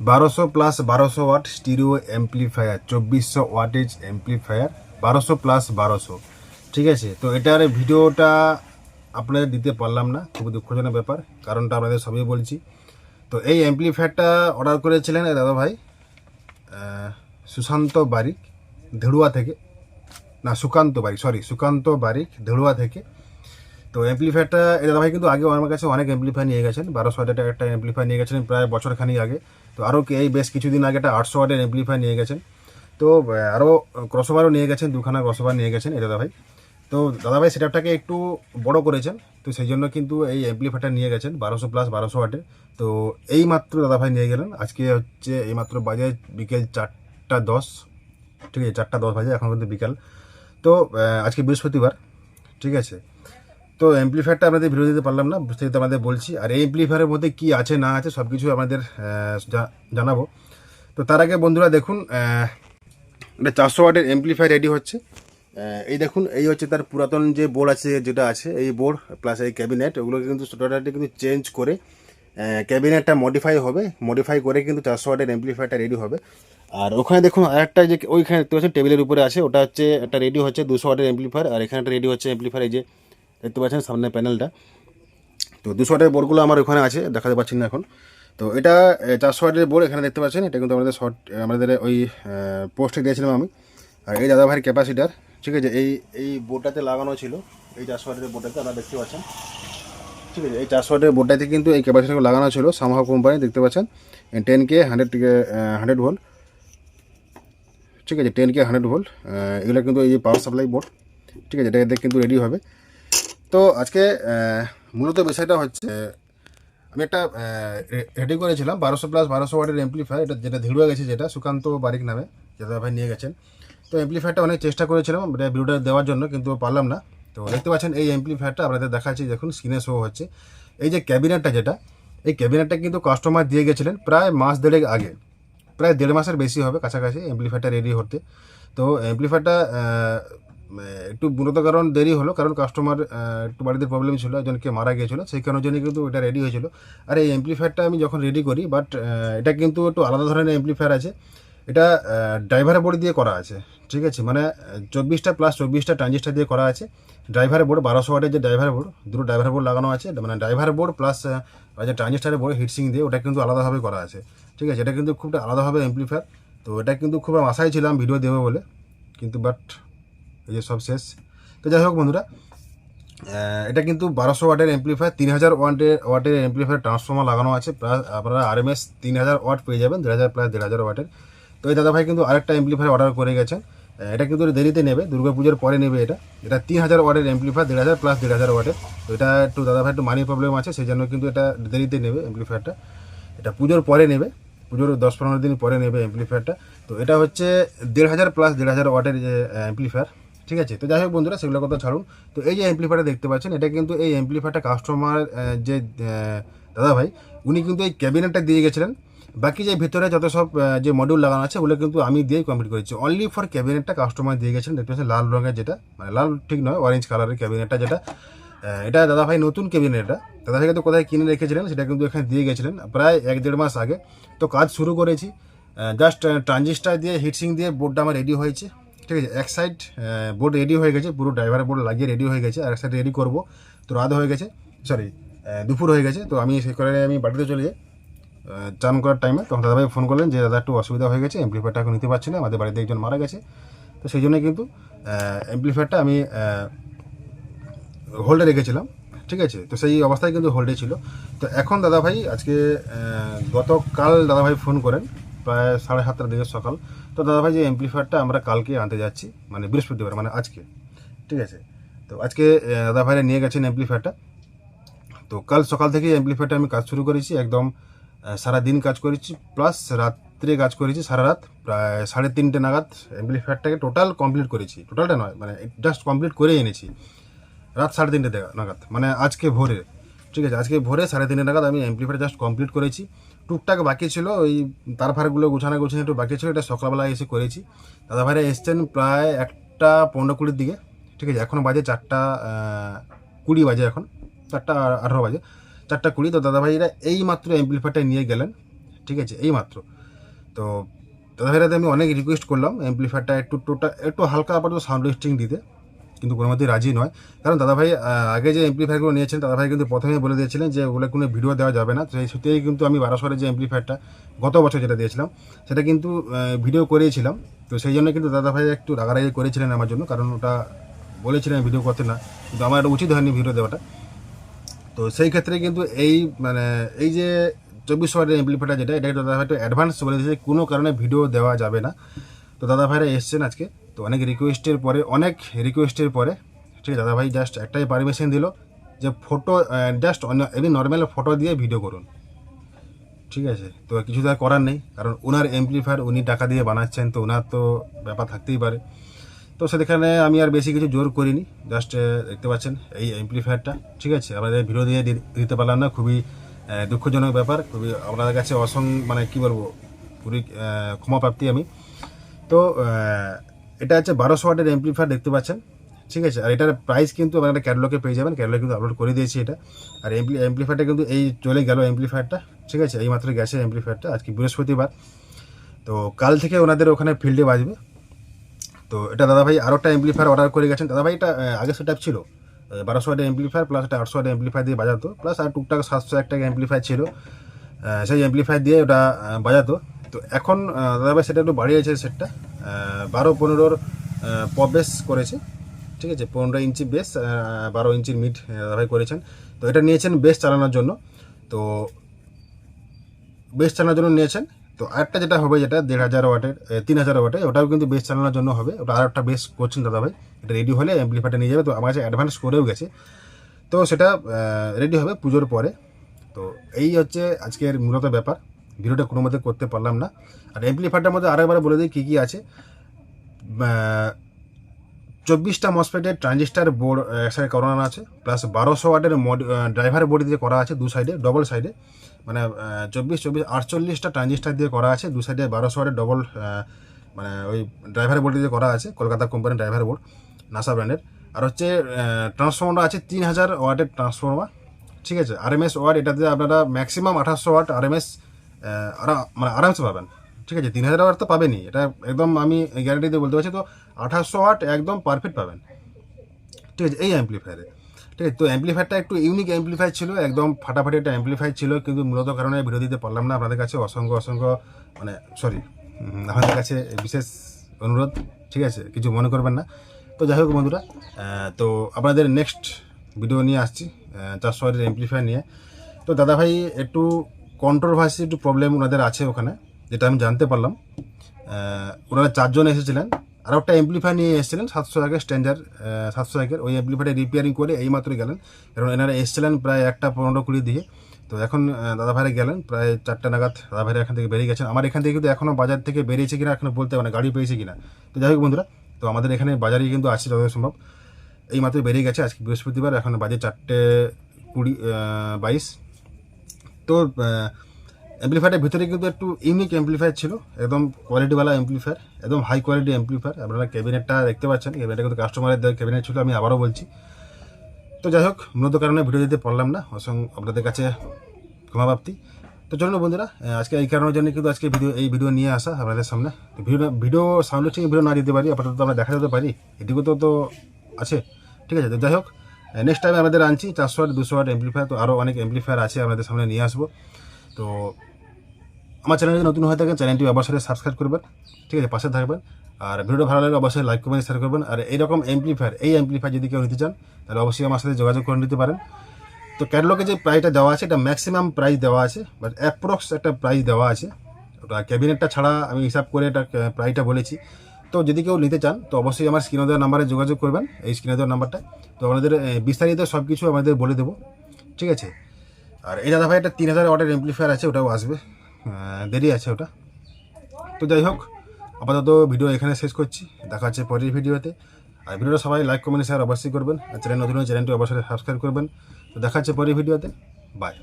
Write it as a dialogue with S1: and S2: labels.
S1: বারোশো প্লাস বারোশো watt stereo amplifier চব্বিশশো ওয়াটেজ অ্যাম্পলিফায়ার বারোশো প্লাস বারোশো। ঠিক আছে? তো এটার ভিডিওটা আপনাদের দিতে পারলাম না খুব দুঃখজনক ব্যাপার, কারণটা আপনাদের সবই বলছি। তো এই অ্যাম্পলিফায়ারটা অর্ডার করেছিলেন দাদা ভাই সুশান্ত বারিক, ধেড়ুয়া থেকে, না সুকান্ত বারিক সরি সুকান্ত বারিক, ধেড়ুয়া থেকে। তো অ্যাম্পলিফায়ারটা এই দাদা ভাই কিন্তু আগে আমার কাছে অনেক অ্যাম্পলিফায়ার নিয়ে গেছেন। বারোশো ওয়াটের একটা অ্যাম্পলিফায়ার নিয়ে গেছেন প্রায় বছরখানি আগে। তো আরও এই বেশ কিছুদিন আগে একটা আটশো ওয়াটের অ্যাম্পলিফায়ার নিয়ে গেছেন। তো আরও ক্রসওভারও নিয়ে গেছেন, দুখানা ক্রসওভার নিয়ে গেছেন, এই দাদা ভাই তো দাদা ভাই সেটআপটাকে একটু বড় করেছেন, তো সেই জন্য কিন্তু এই অ্যাম্পলিফায়ারটা নিয়ে গেছেন, বারোশো প্লাস বারোশো ওয়াটের তো এই মাত্র দাদা ভাই নিয়ে গেলেন, আজকে হচ্ছে এই মাত্র বাজে বিকেল চারটা দশ। ঠিক আছে, চারটা দশ বাজে, এখন কিন্তু বিকাল। তো আজকে বৃহস্পতিবার, ঠিক আছে। তো অ্যাম্পলিফায়ারটা আপনাদের ভিডিও দিতে পারলাম না বুঝতে আমাদের বলছি। আর এই অ্যাম্পলিফায়ারের মধ্যে কি আছে, না আছে সব কিছু আমাদের জানাব। তো তার আগে বন্ধুরা দেখুন এটা চারশো ওয়াটের অ্যাম্পলিফায়ার রেডি হচ্ছে। এই দেখুন, এই হচ্ছে তার পুরাতন যে বোর্ড আছে, যেটা আছে, এই বোর্ড প্লাস এই ক্যাবিনেট ওগুলোকে কিন্তু টোটালটি কিন্তু চেঞ্জ করে ক্যাবিনেটটা মডিফাই হবে। মডিফাই করে কিন্তু চারশো ওয়াটের অ্যাম্পলিফায়ারটা রেডি হবে। আর ওখানে দেখুন, আরেকটা যে ওইখানে দেখতে পাচ্ছেন টেবিলের উপরে আছে, ওটা হচ্ছে, একটা রেডি হচ্ছে দুশো ওয়াটের অ্যাম্পলিফায়ার আর এখানে একটা রেডি হচ্ছে অ্যাম্পলিফায়ার এই যে দেখতে পাচ্ছেন সামনে প্যানেলটা। তো দুশো ওয়াটের বোর্ডগুলো আমার ওখানে আছে, দেখাতে পাচ্ছি না এখন। তো এটা চারশো ওয়াটের বোর্ড, এখানে দেখতে পাচ্ছেন, এটা কিন্তু আমাদের শর্ট আমাদের ওই পোস্টে দিয়েছিলাম আমি। আর এই দাদা ভাইয়ের ক্যাপাসিটার, ঠিক আছে, এই এই বোর্ডটাতে লাগানো ছিল, এই চারশো ওয়াটের বোর্ডটাতে আপনারা দেখতে পাচ্ছেন। ঠিক আছে, এই চারশো ওয়াটের বোর্ডটাতে কিন্তু এই ক্যাপাসিটার লাগানো ছিল সামহা কোম্পানি, দেখতে পাচ্ছেন। Ten K hundred hundred volt. ঠিক আছে, টেন কে হান্ড্রেড ভোল্ট এগুলো কিন্তু এই যে পাওয়ার সাপ্লাই বোর্ড। ঠিক আছে এটা কিন্তু রেডি হবে। তো আজকে মূলত বিষয়টা হচ্ছে, আমি একটা রেডি করেছিলাম, বারোশো প্লাস বারোশো ওয়াটের এমপ্লিফায়ার এটা যেটা ধীরুয়া গেছে যেটা, সুকান্ত বারিক নামে, যেটা ভাই নিয়ে গেছেন। তো এমপ্লিফায়ারটা অনেক চেষ্টা করেছিলাম, এটা ভিডিওটা দেওয়ার জন্য, কিন্তু পারলাম না। তো দেখতে পাচ্ছেন, এই এমপ্লিফায়ারটা আপনাদের দেখাচ্ছি, দেখুন স্ক্রিনে শো হচ্ছে। এই যে ক্যাবিনেটটা যেটা, এই ক্যাবিনেটটা কিন্তু কাস্টমার দিয়ে গেছিলেন প্রায় মাস দেড়েক আগে। প্রায় দেড় মাসের বেশি হবে, কাছাকাছি এমপ্লিফায়ারটা রেডি হতে। তো এমপ্লিফায়ারটা একটু মূলত কারণ দেরি হলো, কারণ কাস্টমার একটু বাড়িতে প্রবলেম ছিল, একজনকে মারা গিয়েছিল, সেই কারণের জন্য কিন্তু এটা রেডি হয়েছিল। আর এই এমপ্লিফায়ারটা আমি যখন রেডি করি বাট এটা কিন্তু একটু আলাদা ধরনের এমপ্লিফায়ার আছে। এটা ড্রাইভারের বোর্ড দিয়ে করা আছে, ঠিক আছে? মানে চব্বিশটা প্লাস চব্বিশটা ট্রানজিস্টার দিয়ে করা আছে। ড্রাইভারের বোর্ড বারোশো ওয়াটের যে ড্রাইভার বোর্ড দুটো ড্রাইভার বোর্ড লাগানো আছে। মানে ড্রাইভার বোর্ড প্লাস যে ট্রানজিস্টারের বোর্ড হিটসিং দিয়ে, ওটা কিন্তু আলাদাভাবে করা আছে, ঠিক আছে? এটা কিন্তু খুব আলাদাভাবে এমপ্লিফায়ার তো এটা কিন্তু খুব আশায় ছিলাম ভিডিও দেবে বলে। কিন্তু বাট এই যে সব শেষ। তো যাই হোক বন্ধুরা এটা কিন্তু বারোশো ওয়াটের এমপ্লিফায়ার তিন হাজার ওয়াটের ওয়াটের এমপ্লিফায়ার ট্রান্সফর্মার লাগানো আছে। প্লাস আপনারা আরএমএস তিন হাজার ওয়াট পেয়ে যাবেন দেড় হাজার প্লাস দেড় হাজার ওয়াটের। তো এই দাদাভাই কিন্তু আরেকটা এমপ্লিফায়ার অর্ডার করে গেছেন। এটা কিন্তু দেরিতে নেবে, দুর্গাপুজোর পরে নেবে এটা। এটা তিন হাজার ওয়াটের এমপ্লিফায়ার দেড় হাজার প্লাস দেড় হাজার ওয়াটের। তো এটা একটু দাদাভাই একটু মানি প্রবলেম আছে সেই জন্য কিন্তু এটা দেরিতে নেবে এমপ্লিফায়ারটা এটা পুজোর পরে নেবে, পুজোর দশ পনেরো দিন পরে নেবে এমপ্লিফায়ারটা তো এটা হচ্ছে দেড় হাজার প্লাস দেড় হাজার ওয়াটের যে এমপ্লিফায়ার ঠিক আছে? তো যাই হোক বন্ধুরা সেগুলো কথা ছাড়ুন। তো এই যে এমপ্লিফায়ারটা দেখতে পাচ্ছেন, এটা কিন্তু এই এমপ্লিফায়ারটা কাস্টমার যে দাদা ভাই উনি কিন্তু এই ক্যাবিনেটটা দিয়ে গেছিলেন। বাকি যে ভিতরে যত সব যে মডিউল লাগানো আছে, ওগুলো কিন্তু আমি দিয়েই কমপ্লিট করেছি। অনলি ফর ক্যাবিনেটটা কাস্টমার দিয়ে গেছিলেন, দেখতে পাচ্ছেন, লাল রঙের যেটা মানে লাল ঠিক নয় অরেঞ্জ কালারের ক্যাবিনেটটা যেটা। এটা দাদা ভাই নতুন ক্যাবিনেট এটা। দাদা ভাই কিন্তু কোথায় কিনে রেখেছিলেন, সেটা কিন্তু এখানে দিয়ে গেছিলেন, প্রায় এক দেড় মাস আগে। তো কাজ শুরু করেছি। জাস্ট ট্রানজিস্টার দিয়ে হিটসিং দিয়ে বোর্ডটা আমার রেডি হয়েছে। ঠিক আছে, এক সাইড বোর্ড রেডি হয়ে গেছে, পুরো ড্রাইভারের বোর্ড লাগিয়ে রেডি হয়ে গেছে, আর এক সাইড রেডি করব। তো রাত হয়ে গেছে সরি দুপুর হয়ে গেছে, তো আমি সেই করে আমি বাড়িতে চলে যাই। চান করার টাইমে তখন দাদাভাই ফোন করলেন যে, দাদা, একটু অসুবিধা হয়ে গেছে এমপ্লিফায়ারটা এখন নিতে পারছি না, আমাদের বাড়িতে একজন মারা গেছে। তো সেই জন্য কিন্তু এমপ্লিফায়ারটা আমি হোল্ডে রেখেছিলাম, ঠিক আছে? তো সেই অবস্থায় কিন্তু হোল্ডে ছিল। তো এখন দাদাভাই, আজকে গতকাল দাদাভাই ফোন করেন প্রায় সাড়ে সাতটার দিকে সকাল। তো দাদাভাই যে এমপ্লিফায়ারটা আমরা কালকে আনতে যাচ্ছি মানে বৃহস্পতিবার মানে আজকে। ঠিক আছে? তো আজকে দাদাভাইরা নিয়ে গেছেন এমপ্লিফায়ারটা তো কাল সকাল থেকে এমপ্লিফায়ারটা আমি কাজ শুরু করেছি, একদম সারা দিন কাজ করেছি প্লাস রাত্রে কাজ করেছি সারা রাত, প্রায় সাড়ে তিনটে নাগাদ এমপ্লিফায়ারটাকে টোটাল কমপ্লিট করেছি। টোটালটা নয় মানে জাস্ট কমপ্লিট করে এনেছি, রাত সাড়ে তিনটে নাগাদ মানে আজকে ভোরে। ঠিক আছে? আজকে ভোরে সাড়ে তিনটে নাগাদ আমি এমপ্লিফায়ার জাস্ট কমপ্লিট করেছি। টুকটাক বাকি ছিল, ওই তার ফারগুলো গুছানো গুছানো একটু বাকি ছিল, এটা সকালবেলা এসে করেছি। দাদা ভাইরা এসছেন প্রায় একটা পনেরো কুড়ির দিকে, ঠিক আছে, এখন বাজে চারটা কুড়ি বাজে এখন, চারটা আঠারো বাজে, চারটা কুড়ি, তো দাদা ভাইরা এই মাত্র এমপ্লিফায়ারটা নিয়ে গেলেন, ঠিক আছে এই মাত্র তো দাদাভাইরাতে আমি অনেক রিকোয়েস্ট করলাম অ্যাম্পলিফায়ারটা একটু টোটা একটু হালকা আপাতত সাউন্ড রেস্টিং দিতে। কিন্তু কোনো মতেই রাজি নয়। কারণ দাদাভাই আগে যে এমপ্লিফায়ারগুলো নিয়েছেন, দাদাভাই কিন্তু প্রথমেই বলে দিয়েছিলেন যে ওগুলো কোনো ভিডিও দেওয়া যাবে না। সেই সত্যিই কিন্তু আমি বারোশোরের যে এমপ্লিফায়ারটা গত বছর যেটা দিয়েছিলাম, সেটা কিন্তু ভিডিও করিয়েছিলাম তো সেই জন্য কিন্তু দাদাভাই একটু রাগারাগি করেছিলেন আমার জন্য, কারণ ওটা বলেছিলেন ভিডিও করতে না। কিন্তু আমার এটা উচিত হয়নি ভিডিও দেওয়াটা। তো সেই ক্ষেত্রে কিন্তু এই মানে এই যে চব্বিশ ওয়াটের এমপ্লিফায়ার যেটা এটা দাদা ভাই অ্যাডভান্স বলে দিয়েছে কোনো কারণে ভিডিও দেওয়া যাবে না। তো দাদা ভাইরা এসছেন আজকে। তো অনেক রিকোয়েস্টের পরে, অনেক রিকোয়েস্টের পরে, ঠিক আছে দাদা ভাই জাস্ট একটাই পারমিশন দিল যে ফটো জাস্ট অন্য, এমনি নর্মাল ফটো দিয়ে ভিডিও করুন। ঠিক আছে, তো কিছু তো করার নেই, কারণ ওনার এমপ্লিফায়ার উনি টাকা দিয়ে বানাচ্ছেন, তো ওনার তো ব্যাপার থাকতেই পারে। তো সেখানে আমি আর বেশি কিছু জোর করিনি জাস্ট দেখতে পাচ্ছেন এই এমপ্লিফায়ারটা ঠিক আছে আমাদের ভিডিও দিয়ে দিতে পারলাম না, খুবই দুঃখজনক ব্যাপার, খুবই আপনাদের কাছে অসং মানে কি বলব, পুরি ক্ষমাপ্রাপ্তি আমি। তো এটা হচ্ছে বারোশো ওয়াটের এমপ্লিফায়ার দেখতে পাচ্ছেন। ঠিক আছে? আর এটার প্রাইস কিন্তু আপনারা ক্যাটলগে পেয়ে যাবেন। ক্যাটলগে কিন্তু আপলোড করে দিয়েছি এটা। আর এমপ্লি এমপ্লিফায়ারটা কিন্তু এই চলে গেল এমপ্লিফায়ারটা ঠিক আছে? এই মাত্র গেছে এমপ্লিফায়ারটা আজকে বৃহস্পতিবার। তো কাল থেকে ওনাদের ওখানে ফিল্ডে বাজবে। তো এটা দাদাভাই আরও একটা এমপ্লিফায়ার অর্ডার করে গেছেন। দাদাভাই, এটা আগে সেট ছিল। বারোশো ওয়াটের এমপ্লিফায়ার প্লাস একটা আটশো ওয়াটের এমপ্লিফায়ার দিয়ে বাজাতো। প্লাস আর টুকটাক সাতশো এক টাকা এমপ্লিফায়ার ছিল। সেই এমপ্লিফায়ার দিয়ে ওটা বাজাতো। তো এখন দাদাভাই সেটা একটু বাড়িয়েছে সেটটা বারো পনেরোর পপ বেস করেছে। ঠিক আছে পনেরো ইঞ্চি বেস বারো ইঞ্চির মিড দাদাভাই করেছেন। তো এটা নিয়েছেন বেস চালানোর জন্য। তো বেস চালানোর জন্য নিয়েছেন। তো আরেকটা যেটা হবে, যেটা দেড় হাজার ওয়াটের তিন হাজার ওয়াটের ওটাও কিন্তু বেস চালানোর জন্য হবে। ওটা আর একটা বেস করছেন দাদা ভাই এটা রেডি হলে অ্যাম্পলিফায়ারটা নিয়ে যাবে। তো আমার কাছে অ্যাডভান্স করেও গেছে। তো সেটা রেডি হবে পুজোর পরে। তো এই হচ্ছে আজকের মূলত ব্যাপার। ভিডিওটা কোনো মতে করতে পারলাম না। আর অ্যাম্পলিফায়ারটার মধ্যে আরেকবার বলে দিই কী কী আছে। চব্বিশটা মসফেটের ট্রানজিস্টার বোর্ড এক সাইডে করানো আছে প্লাস বারোশো ওয়াটের মড ড্রাইভার বোর্ড দিয়ে করা আছে দু সাইডে ডবল সাইডে মানে চব্বিশ চব্বিশ, আটচল্লিশটা ট্রানজিস্টার দিয়ে করা আছে, দু সাইডে বারোশো ওয়াটের ডবল মানে ওই ড্রাইভার বোর্ড দিয়ে করা আছে, কলকাতা কোম্পানির ড্রাইভার বোর্ড নাসা ব্র্যান্ডের আর হচ্ছে ট্রান্সফর্মার আছে তিন হাজার ওয়াটের ট্রান্সফর্মার ঠিক আছে আরএমএস ওয়াট এটাতে আপনারা ম্যাক্সিমাম আঠাশশো ওয়াট আরএমএস মানে আরামসে পাবেন। ঠিক আছে, তিন হাজার তো পাবেনই। এটা একদম আমি গ্যারান্টি দিয়ে বলতে পারছি তো আঠাশশো ওয়াট একদম পারফেক্ট পাবেন। ঠিক আছে, এই অ্যাম্পলিফায়ারে ঠিক আছে, তো অ্যাম্পলিফায়ারটা একটু ইউনিক অ্যাম্পলিফায়ার ছিল, একদম ফাটাফাটি একটা অ্যাম্পলিফায়ার ছিল, কিন্তু মূলত কারণে ভিডিও দিতে পারলাম না। আপনাদের কাছে অসংখ্য অসংখ্য মানে সরি আপনাদের কাছে বিশেষ অনুরোধ, ঠিক আছে, কিছু মনে করবেন না। তো যাই হোক বন্ধুরা তো আপনাদের নেক্সট ভিডিও নিয়ে আসছি চারশো ওয়াটের অ্যাম্পলিফায়ার নিয়ে। তো দাদাভাই, একটু কন্ট্রোভার্সি একটু প্রবলেম ওনাদের আছে ওখানে যেটা আমি জানতে পারলাম। ওনারা চারজন এসেছিলেন আর একটা এমপ্লিফায়ার নিয়ে এসেছিলেন সাতশো একের স্ট্যান্ডার্ড সাতশো একের ওই এমপ্লিফায়ারটা রিপেয়ারিং করে এই মাত্রই গেলেন। কারণ এনারা এসেছিলেন প্রায় একটা পনেরো কুড়ি দিয়ে। তো এখন আহ, দাদা ভাইরা গেলেন প্রায় চারটা নাগাদ দাদা ভাইরা এখান থেকে বেরিয়ে গেছেন। আমার এখান থেকে কিন্তু এখনও বাজার থেকে বেরিয়েছে কিনা এখনও বলতে মানে গাড়ি পেয়েছে কিনা। তো যাই হোক বন্ধুরা তো আমাদের এখানে বাজারে কিন্তু আছে যতটা সম্ভব। এই মাত্র বেরিয়ে গেছে আজকে বৃহস্পতিবার এখন বাজে চারটে কুড়ি বাইশ। তো অ্যাম্পলিফায়ারের ভিতরে কিন্তু একটু ইউনিক অ্যাম্পলিফায়ার ছিল, একদম কোয়ালিটিওয়ালা অ্যাম্পলিফায়ার একদম হাই কোয়ালিটি অ্যাম্পলিফায়ার আপনারা ক্যাবিনেটটা দেখতে পাচ্ছেন ক্যাবিনেটটা কিন্তু কাস্টমারের ক্যাবিনেট ছিল, আমি আবারও বলছি। তো যাই হোক, মূলত কারণে ভিডিও দিতে পারলাম না অসং আপনাদের কাছে ক্ষমাপ্রাপ্তি। তো চলুন বন্ধুরা আজকে এই কারণের জন্য কিন্তু আজকে ভিডিও, এই ভিডিও নিয়ে আসা আপনাদের সামনে। তো ভিডিও ভিডিও সাউন্ড ভিডিও না দিতে পারি, আপাতত আমরা দেখা যেতে পারি, এটুকু তো তো আছে। ঠিক আছে, তো যাই হোক নেক্সট টাইম আমাদের আনছি চারশো ওয়াট দুশো ওয়াট এমপ্লিফায়ার তো আরও অনেক এমপ্লিফায়ার আছে আমাদের সামনে নিয়ে আসব। তো আমার চ্যানেলে যদি নতুন হয়ে থাকে চ্যানেলটি অবশ্যই সাবস্ক্রাইব করবেন, ঠিক আছে, পাশে থাকবেন। আর ভিডিওটা ভালো লাগলে অবশ্যই লাইক কমেন্ট শেয়ার করবেন। আর এইরকম এমপ্লিফায়ার এই এমপ্লিফায়ার যদি কেউ নিতে চান, তাহলে অবশ্যই আমার সাথে যোগাযোগ করে নিতে পারেন। তো ক্যাটলগে যে প্রাইসটা দেওয়া আছে, এটা ম্যাক্সিমাম প্রাইস দেওয়া আছে বাট অ্যাপ্রক্স একটা প্রাইস দেওয়া আছে। ওটা ক্যাবিনেটটা ছাড়া আমি হিসাব করে এটা প্রাইসটা বলেছি। তো যদি কেউ নিতে চান, তো অবশ্যই আমার স্ক্রিনে দেওয়ার নাম্বারে যোগাযোগ করবেন, এই স্ক্রিনে দেওয়ার নাম্বারটা তো আমাদের বিস্তারিত সব কিছু আমাদের বলে দেবো। ঠিক আছে? আর এই দাদা ভাই একটা তিন হাজার ওয়াটের এমপ্লিফায়ার আছে, ওটাও আসবে। দেরি আছে ওটা। তো যাই হোক, আপাতত ভিডিও এখানে শেষ করছি। দেখা হচ্ছে পরের ভিডিওতে। আর ভিডিওটা সবাই লাইক কমেন্ট শেয়ার অবশ্যই করবেন। আর চ্যানেল নতুন চ্যানেলটি অবশ্যই সাবস্ক্রাইব করবেন। তো দেখা হচ্ছে পরের ভিডিওতে। বাই